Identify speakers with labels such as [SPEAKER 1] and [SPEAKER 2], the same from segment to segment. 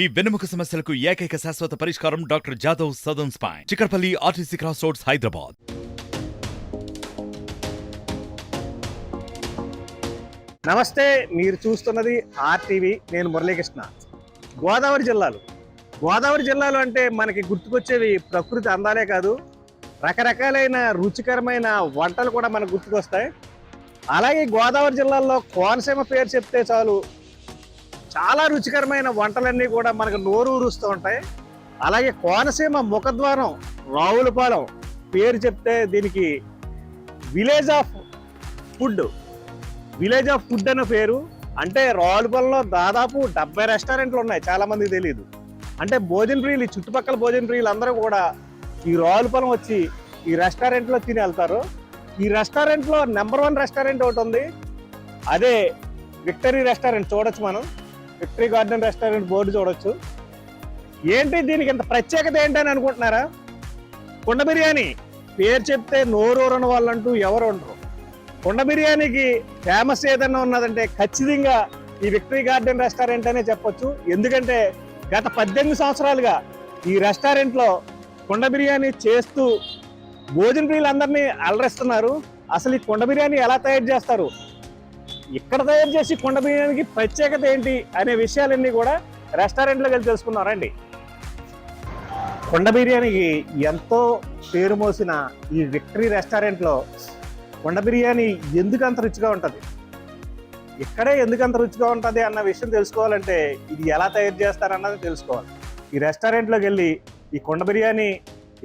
[SPEAKER 1] మీ వెన్నెముక సమస్యలకు ఏకైక శాశ్వత పరిష్కారం doctor Jadhav Sadan spine. Chikkadpally RTC cross roads Hyderabad.
[SPEAKER 2] నమస్తే మీరు చూస్తున్నది ఆర్టీవీ నేను మురళీకృష్ణ. గోదావరి జిల్లాలు. గోదావరి జిల్లాలు అంటే మనకి గుర్తుకొచ్చేవి ప్రకృతి అందాలే కాదు రకరకాలైన రుచికరమైన వంటలు కూడా మనకు గుర్తుకొస్తాయి. అలాగే గోదావరి జిల్లాలో కోనసీమ పేరు చెప్తే చాలు చాలా రుచికరమైన వంటలన్నీ కూడా మనకు నోరు ఊరుస్తూ ఉంటాయి. అలాగే కోనసీమ ముఖద్వారం రావులపాలెం పేరు చెప్తే దీనికి village of food. Village of food అనే పేరు. అంటే రావులపాలెంలో దాదాపు డెబ్బై రెస్టారెంట్లు ఉన్నాయి చాలామందికి తెలియదు అంటే భోజన ప్రియులు ఈ చుట్టుపక్కల భోజన ప్రియులు అందరూ కూడా ఈ రావులపాలెం వచ్చి ఈ రెస్టారెంట్లో తిని వెళ్తారు. ఈ రెస్టారెంట్లో నెంబర్ వన్ రెస్టారెంట్ ఒకటి ఉంది. అదే విక్టరీ రెస్టారెంట్ చూడొచ్చు మనం. విక్టరీ గార్డెన్ రెస్టారెంట్ బోర్డు చూడొచ్చు. ఏంటి దీనికి ఇంత ప్రత్యేకత ఏంటని అనుకుంటున్నారా? కుండ బిర్యానీ. పేరు చెప్తే నోరూరని వాళ్ళంటూ ఎవరు ఉండరు. కుండ బిర్యానీకి ఫేమస్ ఏదన్నా ఉన్నదంటే ఖచ్చితంగా ఈ విక్టరీ గార్డెన్ రెస్టారెంట్ అనే చెప్పొచ్చు. ఎందుకంటే గత పద్దెనిమిది సంవత్సరాలుగా ఈ రెస్టారెంట్లో కుండ బిర్యానీ చేస్తూ భోజన ప్రియులందరినీ అలరిస్తున్నారు. అసలు ఈ కుండ బిర్యానీ ఎలా తయారు చేస్తారు? ఇక్కడ తయారు చేసి కుండ బిర్యానీకి ప్రత్యేకత ఏంటి అనే విషయాలన్నీ కూడా రెస్టారెంట్లోకి వెళ్ళి తెలుసుకున్నారండి కుండ బిర్యానీకి ఎంతో పేరు మోసిన ఈ విక్టరీ రెస్టారెంట్లో కుండ బిర్యానీ ఎందుకు అంత రుచిగా ఉంటుంది? ఇక్కడే ఎందుకు అంత రుచిగా ఉంటుంది అన్న విషయం తెలుసుకోవాలంటే ఇది ఎలా తయారు చేస్తారన్నది తెలుసుకోవాలి. ఈ రెస్టారెంట్లోకి వెళ్ళి ఈ కుండ బిర్యానీ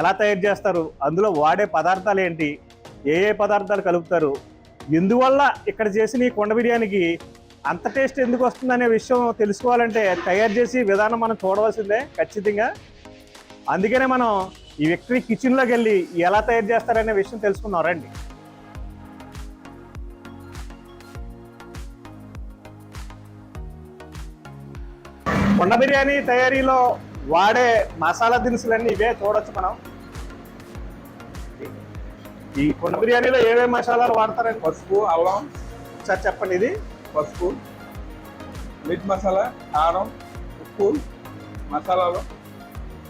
[SPEAKER 2] ఎలా తయారు చేస్తారు అందులో వాడే పదార్థాలు ఏంటి ఏ ఏ పదార్థాలు కలుపుతారు ఎందువల్ల ఇక్కడ చేసిన ఈ కుండ బిర్యానీకి అంత టేస్ట్ ఎందుకు వస్తుందనే విషయం తెలుసుకోవాలంటే తయారు చేసి విధానం మనం చూడవలసిందే ఖచ్చితంగా. అందుకనే మనం ఈ విక్టరీ కిచెన్లోకి వెళ్ళి ఎలా తయారు చేస్తారనే విషయం తెలుసుకుందాం రండి. కుండ బిర్యానీ తయారీలో వాడే మసాలా దినుసులన్నీ ఇవే చూడొచ్చు మనం. ఈ కొండ బిర్యానీలో ఏమేమి మసాలాలు వాడతారండి
[SPEAKER 3] పసుపు అల్లం
[SPEAKER 2] ఒకసారి చెప్పండి ఇది.
[SPEAKER 3] పసుపు మిట్ మసాలా కారం ఉప్పు మసాలాలు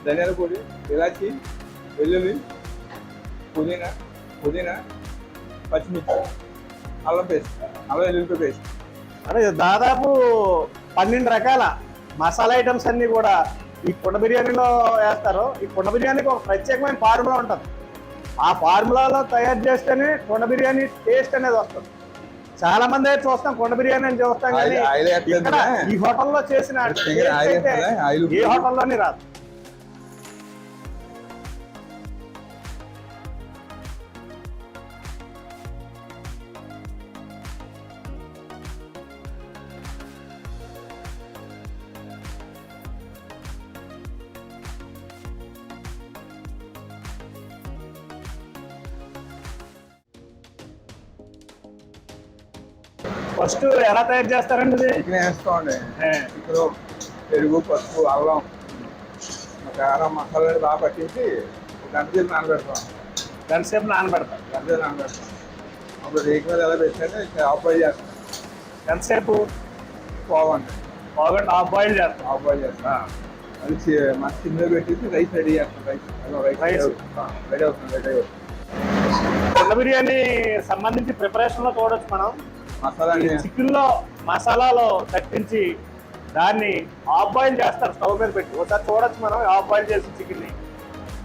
[SPEAKER 3] ధనియాల పొడి ఇలాచి వెల్లుల్లి పుదీనా పుదీనా పచ్చిమిర్చి అల్లం పేస్ట్ అల్లం వెల్లుల్లి పేస్ట్.
[SPEAKER 2] అంటే దాదాపు పన్నెండు రకాల మసాలా ఐటమ్స్ అన్నీ కూడా ఈ కుండ బిర్యానీలో వేస్తారు. ఈ కుండ బిర్యానీకి ఒక ప్రత్యేకమైన ఫార్ములా ఉంటుంది. ఆ ఫార్ములాలో తయారు చేస్తేనే కుండ బిర్యానీ టేస్ట్ అనేది వస్తుంది. చాలా మంది అయితే చూస్తాం కుండ బిర్యానీ అని చూస్తాం కానీ? ఈ హోటల్లో చేసిన ఏ హోటల్లోని రాదు. ఫస్ట్ ఎలా తయారు చేస్తారండి ఇది?
[SPEAKER 3] చికెన్ వేసుకోండి.
[SPEAKER 2] ఏ,
[SPEAKER 3] చికెన్ పెరుగు పసుపు అల్లం కారం మసాలా బాగా పట్టించి ఒక గంట సేపు నానబెడతాం.
[SPEAKER 2] గంట సేపు నానబెడతారు.
[SPEAKER 3] గంట సేపు నానబెడతాం. అప్పుడు రేకు మీద ఎలా పెట్టానే ఆఫ్ బాయిల్ చేస్తాం.
[SPEAKER 2] ఎంతసేపు
[SPEAKER 3] పోవండి.
[SPEAKER 2] బాగా హాఫ్ బాయిల్ చేస్తాం.
[SPEAKER 3] ఆఫ్ బాయిల్ చేస్తాం. అది చి- మన సిమ్లో పెట్టేసి రైస్ రెడీ చేస్తాం. Rice rice. రెడీ అవుతుంది. రెడీ అవుతుంది
[SPEAKER 2] కుండ బిర్యానీ సంబంధించి ప్రిపరేషన్లో చూడొచ్చు మనం.
[SPEAKER 3] మసాలా అన్ని
[SPEAKER 2] చికెన్లో మసాలాలో దట్టించి దాన్ని హాఫ్ బాయిల్ చేస్తారు స్టవ్ మీద పెట్టి. ఒకసారి చూడొచ్చు మనం హాఫ్ బాయిల్ చేసిన చికెన్ని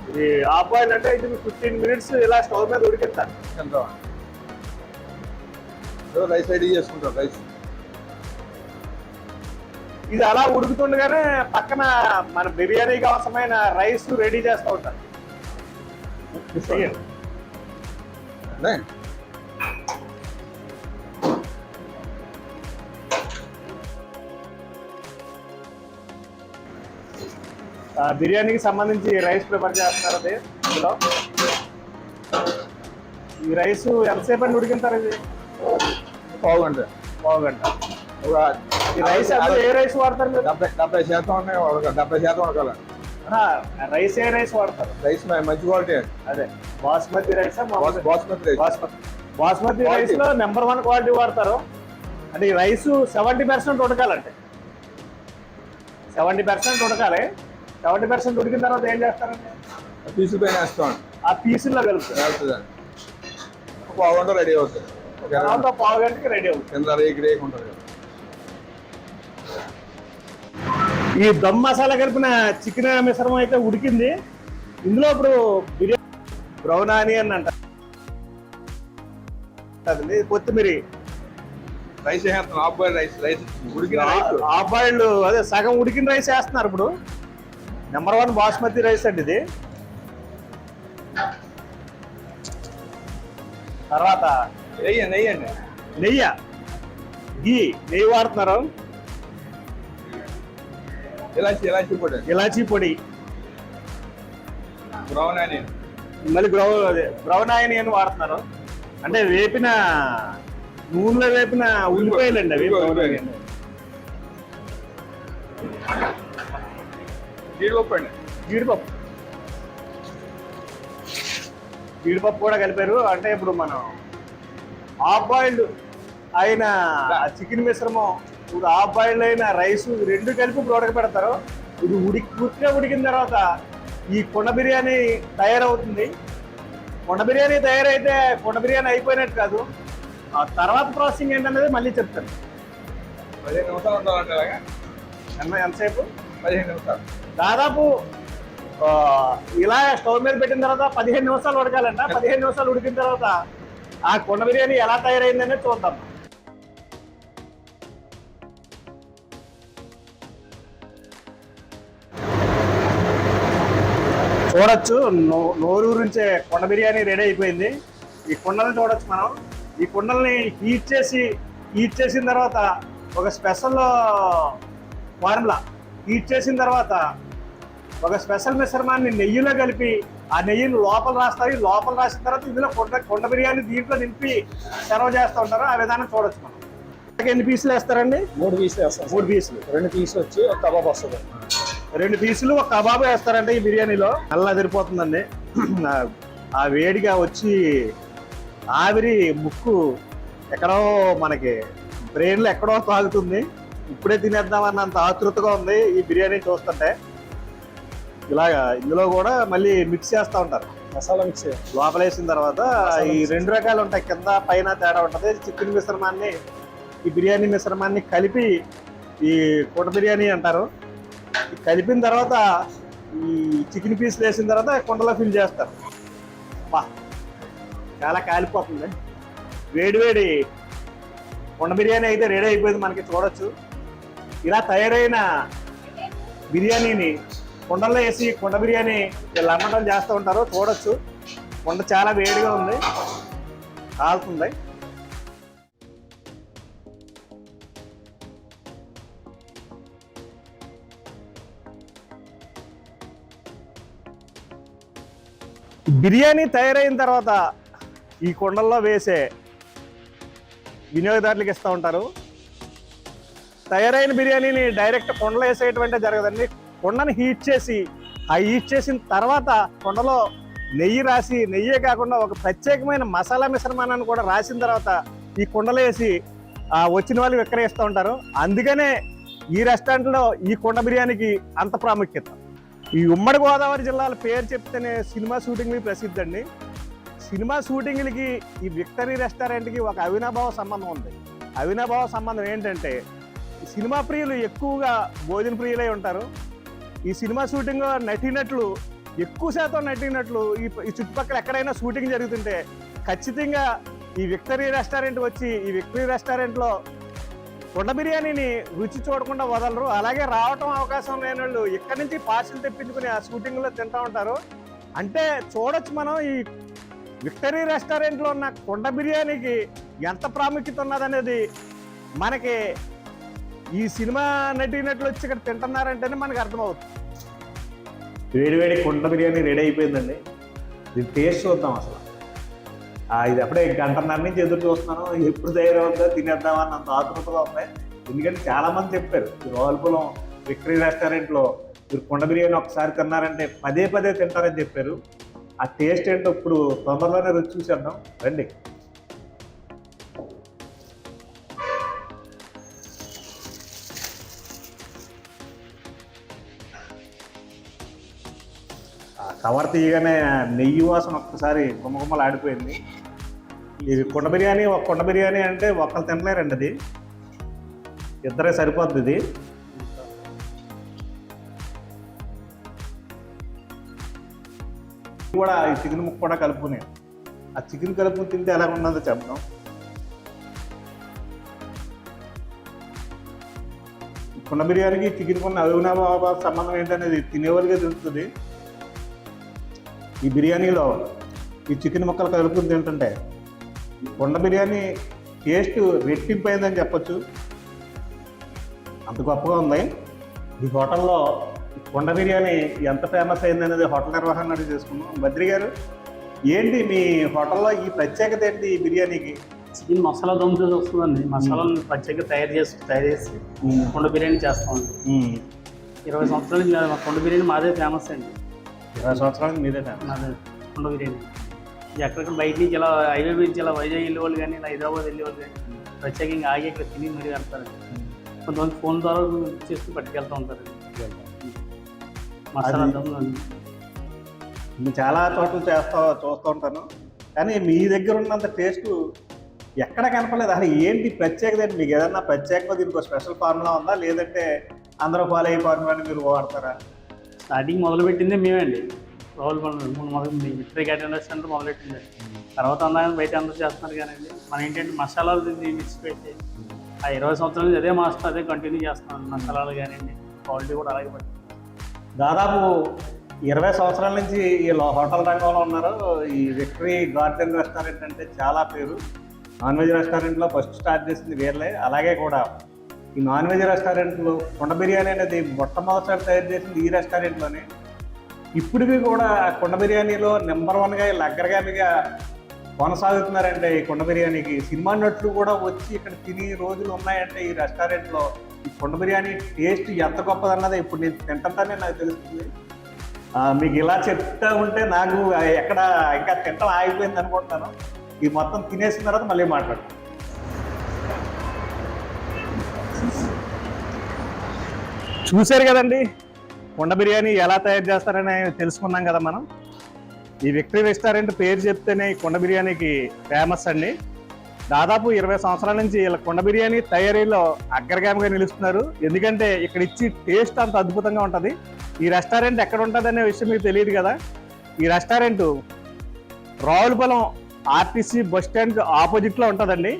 [SPEAKER 2] ఇది హాఫ్ బాయిల్ అంటే ఇది ఫిఫ్టీన్ మినిట్స్ ఇలా స్టవ్ మీద ఉడికిస్తారు.
[SPEAKER 3] రైస్ రెడీ చేసుకుంటాం రైస్.
[SPEAKER 2] ఇది అలా ఉడుకుతుండగానే పక్కన మన బిర్యానీకి అవసరమైన రైస్ రెడీ చేస్తూ ఉంటారు. బిర్యానీకి సంబంధించి రైస్ ప్రిపేర్ చేస్తున్నారు అది. ఇందులో ఈ రైస్ ఎంతసేపు అండి ఉడికింటారు ఇది
[SPEAKER 3] బాగుంది
[SPEAKER 2] పావుగంట.
[SPEAKER 3] ఒక
[SPEAKER 2] ఈ రైస్ అందులో ఏ రైస్ వాడతారు మీరు?
[SPEAKER 3] డెబ్బై డెబ్బై శాతం డెబ్బై శాతం ఉడకాలి.
[SPEAKER 2] రైస్ ఏ రైస్ వాడతారు?
[SPEAKER 3] రైస్ మంచి క్వాలిటీ.
[SPEAKER 2] అదే. బాస్మతి రైస్
[SPEAKER 3] బాస్ బాస్మతి రైస్.
[SPEAKER 2] బాస్మతి. బాస్మతి. రైస్లో నెంబర్ వన్ క్వాలిటీ వాడతారు. అంటే ఈ రైస్ సెవెంటీ పర్సెంట్ ఉడకాలంటే. సెవెంటీ పర్సెంట్ ఉడకాలి. సెవెంటీ పర్సెంట్ ఉడికిన తర్వాత ఏం చేస్తారండి
[SPEAKER 3] పీసు పైన వేస్తాం
[SPEAKER 2] ఆ పీసుల్లో
[SPEAKER 3] ఒక పావు గంట రెడీ అవుతుంది.
[SPEAKER 2] తర్వాత పావు గంటకి రెడీ అవుతుంది.
[SPEAKER 3] కింద రేకి రేకి ఉంటుంది కదా.
[SPEAKER 2] ఈ దమ్ మసాలా కలిపిన చికెన్ మిశ్రమం అయితే ఉడికింది. ఇందులో ఇప్పుడు బిర్యానీ బ్రౌన్ ఆనియన్ అంట. కొత్తిమీర.
[SPEAKER 3] రైస్ వేస్తాం హాఫ్ బాయిల్ రైస్ రైస్. ఉడికిన
[SPEAKER 2] హాఫ్ బాయిల్డ్ అదే సగం ఉడికిన రైస్ వేస్తున్నారు ఇప్పుడు. నెంబర్ వన్ బాస్మతి రైస్ అండి ఇది. తర్వాత
[SPEAKER 3] వేయండి వేయండి
[SPEAKER 2] నెయ్యి గీ నెయ్యి? వాడుతున్నారు.
[SPEAKER 3] ఇలాచి ఇలాచి పొడి.
[SPEAKER 2] ఇలాచీ పొడి.
[SPEAKER 3] బ్రౌన్ ఆనియన్
[SPEAKER 2] మళ్ళీ బ్రౌ అదే బ్రౌన్ ఆనియన్ వాడుతున్నారు. అంటే వేపిన నూనెలో వేపిన ఉల్లిపాయలు. అండి అవి బ్రౌన్ ఆనియన్.
[SPEAKER 3] జీడిపప్పు అండి
[SPEAKER 2] జీడిపప్పు. జీడిపప్పు కూడా కలిపారు. అంటే ఇప్పుడు మనం హాఫ్ బాయిల్డ్ అయిన చికెన్ మిశ్రమం ఇప్పుడు హాఫ్ బాయిల్డ్ అయిన రైస్ రెండు కలిపి ఇప్పుడు ఉడకబెడతారు ఇది ఉడికి పూర్తిగా ఉడికిన తర్వాత ఈ కుండ బిర్యానీ తయారవుతుంది. కుండ బిర్యానీ తయారైతే కుండ బిర్యానీ అయిపోయినట్టు కాదు. ఆ తర్వాత ప్రాసెసింగ్ ఏంటనేది మళ్ళీ చెప్తాను.
[SPEAKER 3] పదిహేను నిమిషాలు
[SPEAKER 2] ఎంతసేపు?
[SPEAKER 3] పదిహేను నిమిషాలు.
[SPEAKER 2] దాదాపు ఇలా స్టవ్ మీద పెట్టిన తర్వాత పదిహేను నిమిషాలు ఉడకాలంట. పదిహేను నిమిషాలు ఉడికిన తర్వాత ఆ కుండ బిర్యానీ ఎలా తయారైందనే చూద్దాం. చూడొచ్చు నో- నోరు నుంచే కుండ బిర్యానీ రెడీ అయిపోయింది. ఈ కుండల్ని చూడొచ్చు మనం. ఈ కుండల్ని హీట్ చేసి హీట్ చేసిన తర్వాత ఒక స్పెషల్ ఫార్ములా హీట్ చేసిన తర్వాత ఒక స్పెషల్ మిశ్రమాన్ని నెయ్యిలో కలిపి ఆ నెయ్యిని లోపల రాస్తారు లోపల రాసిన తర్వాత ఇందులో కొండ కొండ బిర్యానీ దీంట్లో నింపి సర్వ్ చేస్తూ ఉంటారు. ఆ విధానం చూడొచ్చు మనం. ఎన్ని పీసులు వేస్తారండి?
[SPEAKER 4] మూడు పీసులు వేస్తాం
[SPEAKER 2] మూడు పీసులు.
[SPEAKER 4] రెండు పీసులు వచ్చి ఒక కబాబ్ వస్తుంది.
[SPEAKER 2] రెండు పీసులు ఒక కబాబ్ వేస్తారంటే ఈ బిర్యానీలో. నల్ల అదిరిపోతుందండి. ఆ- ఆ వేడిగా వచ్చి ఆవిరి ముక్కు ఎక్కడో మనకి బ్రెయిన్లో ఎక్కడో తాగుతుంది. ఇప్పుడే తినేద్దామన్నంత ఆతృతగా ఉంది ఈ బిర్యానీ చూస్తుంటే. ఇలాగా ఇందులో కూడా మళ్ళీ మిక్స్ చేస్తూ ఉంటారు.
[SPEAKER 4] మసాలా మిక్స్
[SPEAKER 2] లోపల వేసిన తర్వాత ఈ రెండు రకాలు ఉంటాయి. కింద పైన తేడా ఉంటుంది. చికెన్ మిశ్రమాన్ని ఈ బిర్యానీ మిశ్రమాన్ని కలిపి ఈ కూట బిర్యానీ అంటారు. కలిపిన తర్వాత ఈ చికెన్ పీస్ వేసిన తర్వాత కుండలో ఫిల్ చేస్తారు. బా చాలా కాలిపోతుంది. వేడి వేడి కుండ బిర్యానీ అయితే రెడీ అయిపోయింది మనకి చూడొచ్చు. ఇలా తయారైన బిర్యానీని కుండల్లో వేసి కుండ బిర్యానీ వీళ్ళు అమ్మటం చేస్తూ ఉంటారు చూడొచ్చు. కుండ చాలా వేడిగా ఉంది. కాలుతుంది. బిర్యానీ తయారైన తర్వాత ఈ కుండల్లో వేసే వినియోగదారులకు ఇస్తూ ఉంటారు. తయారైన బిర్యానీని డైరెక్ట్ కుండలో వేసేటువంటి జరగదండి. కుండని హీట్ చేసి ఆ హీట్ చేసిన తర్వాత కుండలో నెయ్యి రాసి నెయ్యే కాకుండా ఒక ప్రత్యేకమైన మసాలా మిశ్రమాన్ని కూడా రాసిన తర్వాత ఈ కుండలో వేసి వచ్చిన వాళ్ళు విక్రయిస్తూ ఉంటారు. అందుకనే ఈ రెస్టారెంట్లో ఈ కుండ బిర్యానీకి అంత ప్రాముఖ్యత. ఈ ఉమ్మడి గోదావరి జిల్లాల పేరు చెప్తేనే సినిమా షూటింగ్లు ప్రసిద్ధి అండి. సినిమా షూటింగ్లకి ఈ విక్టరీ రెస్టారెంట్కి ఒక అవినాభావ సంబంధం ఉంది. అవినాభావ సంబంధం ఏంటంటే సినిమా ప్రియులు ఎక్కువగా భోజన ప్రియులై ఉంటారు. ఈ సినిమా షూటింగ్ నటినట్లు ఎక్కువ శాతం నటినట్లు ఈ ఈ చుట్టుపక్కల ఎక్కడైనా షూటింగ్ జరుగుతుంటే ఖచ్చితంగా ఈ విక్టరీ రెస్టారెంట్ వచ్చి ఈ విక్టరీ రెస్టారెంట్లో కుండ బిర్యానీని రుచి చూడకుండా వదలరు. అలాగే రావటం అవకాశం లేని వాళ్ళు ఇక్కడి నుంచి పార్సిల్ తెప్పించుకుని ఆ షూటింగ్లో తింటూ ఉంటారు. అంటే చూడొచ్చు మనం ఈ విక్టరీ రెస్టారెంట్లో ఉన్న కుండ బిర్యానీకి ఎంత ప్రాముఖ్యత ఉన్నదనేది మనకి ఈ సినిమా నటినట్లు వచ్చి ఇక్కడ తింటున్నారంటేనే మనకు అర్థమవుతుంది. వేడి వేడి కుండ బిర్యానీ రెడీ అయిపోయిందండి. దీని టేస్ట్ చూద్దాం అసలు. ఇది అప్పుడే గంటన్నర నుంచి ఎదురు చూస్తున్నాను. ఎప్పుడు తయారవుతుందో తినేద్దామని అంత ఆతృతగా ఉన్నాయి. ఎందుకంటే చాలామంది చెప్పారు ఈ రోల్పులం విక్టరీ రెస్టారెంట్లో మీరు కుండ బిర్యానీ ఒకసారి తిన్నారంటే పదే పదే తింటారని చెప్పారు. ఆ టేస్ట్ ఏంటో ఇప్పుడు తొందరలోనే రుచి చూసేద్దాం. రండి. కవర్ తీయగానే నెయ్యి వాసన ఒక్కసారి గుమ్మగుమ్మలు ఆడిపోయింది ఇది కుండ బిర్యానీ ఒక కుండ బిర్యానీ అంటే ఒక్కరు తినలేరండి అది ఇద్దరే సరిపోద్ది ఇది. కూడా ఈ చికెన్ ముక్క కూడా కలుపుకుని. ఆ చికెన్ కలుపుకుని తింటే ఎలా ఉన్నదో చెప్పడం? కుండ బిర్యానీకి చికెన్ కొన్న అవినాభావ సంబంధం ఏంటనేది తినేవాళ్ళకే తెలుస్తుంది. ఈ బిర్యానీలో ఈ చికెన్ ముక్కలు కలుపుకుని తింటుంటే కుండ బిర్యానీ టేస్ట్ రెట్టింపు అయిందని చెప్పొచ్చు. అంత గొప్పగా ఉంది. ఈ హోటల్లో కుండ బిర్యానీ ఎంత ఫేమస్ అయింది అనేది హోటల్ నిర్వహణ అడిగి చేసుకున్నాం బద్రి గారు ఏంటి మీ హోటల్లో ఈ ప్రత్యేకత ఏంటి ఈ బిర్యానీకి?
[SPEAKER 5] చికెన్ మసాలా దమ్తో వస్తుందండి. మసాలాను ప్రత్యేకంగా తయారు చేసి తయారు చేసి కుండ బిర్యానీ చేస్తామండి. ఇరవై సంవత్సరాల కుండ బిర్యానీ మాదే ఫేమస్ అండి.
[SPEAKER 2] ఇరవై సంవత్సరాలు మీదే
[SPEAKER 5] కుండ బిర్యానీ. ఎక్కడికి బయట నుంచి ఇలా హైవే నుంచి ఇలా వైజాగ్ వెళ్ళే వాళ్ళు కానీ ఇలా హైదరాబాద్ వెళ్ళే వాళ్ళు కానీ ప్రత్యేకంగా ఆగి ఇక్కడ తిని మరీ వెళ్తారండి కొంతమంది ఫోన్ ద్వారా చేసి పట్టుకెళ్తూ ఉంటారండి మసాలా దమ్
[SPEAKER 2] చాలా చోట్ల చేస్తా చూస్తూ ఉంటాను. కానీ మీ దగ్గర ఉన్నంత టేస్ట్ ఎక్కడ కనపడలేదు. అసలు ఏంటి ప్రత్యేకత ఏంటి? మీకు ఏదన్నా ప్రత్యేకంగా దీనికి ఒక స్పెషల్ ఫార్ములా ఉందా? లేదంటే అందరూ ఫాలో అయ్యే ఫార్ములాని మీరు వాడతారా?
[SPEAKER 5] స్టార్టింగ్ మొదలుపెట్టిందే మేమే మేమండి. రావుల పనులు మూడు మొదలు విక్టరీ క్యాటరింగ్ రెస్టారెంట్ మొదలెట్టింది. తర్వాత అందరూ బయట అందరూ చేస్తున్నారు కానీ మనం ఏంటంటే మసాలాలు మిక్స్ పెట్టి ఆ ఇరవై సంవత్సరాల నుంచి అదే మాస్టర్ అదే కంటిన్యూ చేస్తున్నాను మసాలాలు కానివ్వండి క్వాలిటీ కూడా అలాగే పట్టింది
[SPEAKER 2] దాదాపు ఇరవై సంవత్సరాల నుంచి ఈ హోటల్ రంగంలో ఉన్నారు. ఈ విక్టరీ గార్డెన్ రెస్టారెంట్ అంటే చాలా పేరు. నాన్ వెజ్ రెస్టారెంట్లో ఫస్ట్ స్టార్ట్ చేసింది వీళ్ళే. అలాగే కూడా ఈ నాన్ వెజ్ రెస్టారెంట్లో కుండ బిర్యానీ అనేది మొట్టమొదటిసారి తయారు చేసింది ఈ రెస్టారెంట్లోనే. ఇప్పటికీ కూడా కొండ కుండ బిర్యానీలో నెంబర్ వన్గా వీళ్ళు అగ్రగామిగా కొనసాగుతున్నారంటే ఈ కుండ బిర్యానీకి. సినిమా నటులు కూడా వచ్చి ఇక్కడ తిని రోజులు ఉన్నాయంటే ఈ రెస్టారెంట్లో. ఈ కుండ బిర్యానీ టేస్ట్ ఎంత గొప్పదన్నది ఇప్పుడు నేను తింటానే నాకు తెలుస్తుంది. మీకు ఇలా చెప్తా ఉంటే నాకు ఎక్కడ ఇంకా తింటం ఆగిపోయింది అనుకుంటాను. ఈ మొత్తం తినేసిన తర్వాత మళ్ళీ మాట్లాడతాను చూశారు కదండి? కుండ బిర్యానీ ఎలా తయారు చేస్తారని తెలుసుకున్నాం కదా మనం. ఈ విక్టరీ రెస్టారెంట్ పేరు చెప్తేనే ఈ కుండ బిర్యానీకి ఫేమస్ అండి. దాదాపు ఇరవై సంవత్సరాల నుంచి వీళ్ళ కుండ బిర్యానీ తయారీలో అగ్రగామిగా నిలుస్తున్నారు. ఎందుకంటే ఇక్కడ ఇచ్చి టేస్ట్ అంత అద్భుతంగా ఉంటుంది. ఈ రెస్టారెంట్ ఎక్కడ ఉంటుంది అనే విషయం మీకు తెలియదు కదా. ఈ restaurant Ravulapalem RTC bus stand ఆపోజిట్లో ఉంటుందండి.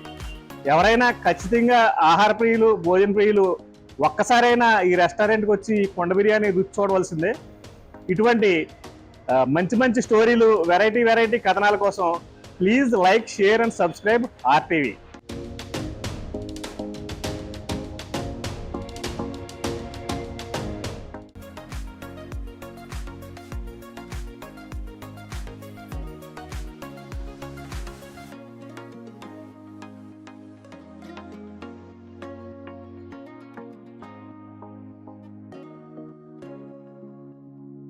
[SPEAKER 2] ఎవరైనా ఖచ్చితంగా ఆహార ప్రియులు భోజన ప్రియులు ఒక్కసారైనా ఈ రెస్టారెంట్కి వచ్చి కొండ బిర్యానీ రుచి చూడవలసిందే ఇటువంటి మంచి మంచి స్టోరీలు వెరైటీ వెరైటీ కథనాల కోసం please like share and subscribe RTV.